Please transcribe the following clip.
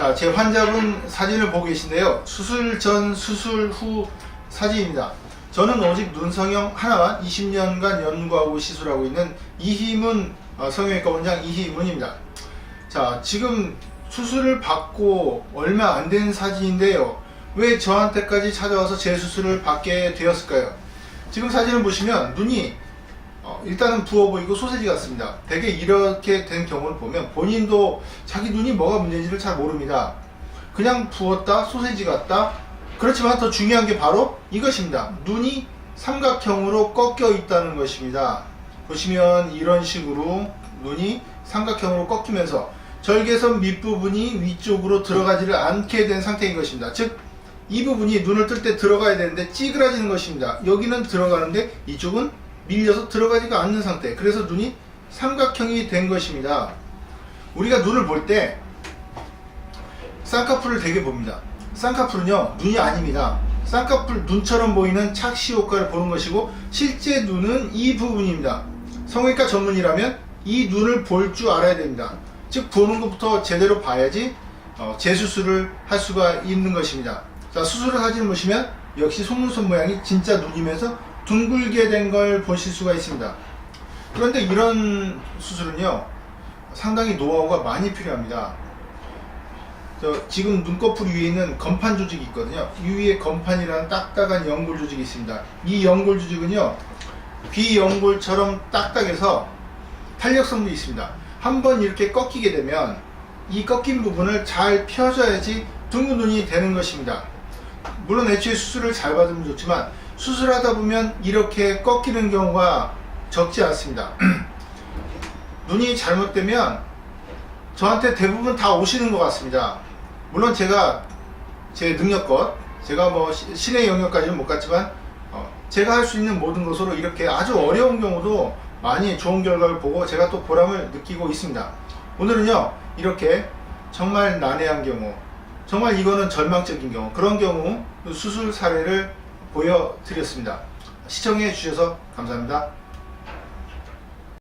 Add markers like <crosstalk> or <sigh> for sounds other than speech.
자, 제 환자분 사진을 보고 계신데요. 수술 전, 수술 후 사진입니다. 저는 오직 눈 성형 하나만 20년간 연구하고 시술하고 있는 이희문 어, 성형외과 원장 이희문입니다. 자, 지금 수술을 받고 얼마 안 된 사진인데요. 왜 저한테까지 찾아와서 제 수술을 받게 되었을까요? 지금 사진을 보시면 눈이 어, 일단은 부어 보이고 소세지 같습니다. 대개 이렇게 된 경우를 보면 본인도 자기 눈이 뭐가 문제인지를 잘 모릅니다. 그냥 부었다, 소세지 같다. 그렇지만 더 중요한 게 바로 이것입니다. 눈이 삼각형으로 꺾여 있다는 것입니다. 보시면 이런 식으로 눈이 삼각형으로 꺾이면서 절개선 밑부분이 위쪽으로 들어가지를 않게 된 상태인 것입니다. 즉, 이 부분이 눈을 뜰 때 들어가야 되는데 찌그러지는 것입니다. 여기는 들어가는데 이쪽은 밀려서 들어가지가 않는 상태. 그래서 눈이 삼각형이 된 것입니다. 우리가 눈을 볼 때 쌍꺼풀을 되게 봅니다. 쌍꺼풀은요 눈이 아닙니다. 쌍꺼풀 눈처럼 보이는 착시 효과를 보는 것이고 실제 눈은 이 부분입니다. 성형외과 전문이라면 이 눈을 볼 줄 알아야 됩니다. 즉 보는 것부터 제대로 봐야지 어, 재수술을 할 수가 있는 것입니다. 자 수술을 사진을 보시면 역시 속눈썹 모양이 진짜 눈이면서 둥글게 된 걸 보실 수가 있습니다. 그런데 이런 수술은요 상당히 노하우가 많이 필요합니다. 저 지금 눈꺼풀 위에 있는 건판 조직이 있거든요. 이 위에 건판이라는 딱딱한 연골 조직이 있습니다. 이 연골 조직은요 비연골처럼 딱딱해서 탄력성도 있습니다. 한번 이렇게 꺾이게 되면 이 꺾인 부분을 잘 펴줘야지 둥근 눈이 되는 것입니다. 물론 애초에 수술을 잘 받으면 좋지만 수술하다 보면 이렇게 꺾이는 경우가 적지 않습니다. <clears throat> 눈이 잘못되면 저한테 대부분 다 오시는 것 같습니다. 물론 제가 제 능력껏 제가 뭐 시- 신의 영역까지는 못 갔지만 어, 제가 할 수 있는 모든 것으로 이렇게 아주 어려운 경우도 많이 좋은 결과를 보고 제가 또 보람을 느끼고 있습니다. 오늘은요 이렇게 정말 난해한 경우 정말 이거는 절망적인 경우 그런 경우 수술 사례를 보여드렸습니다. 시청해 주셔서 감사합니다.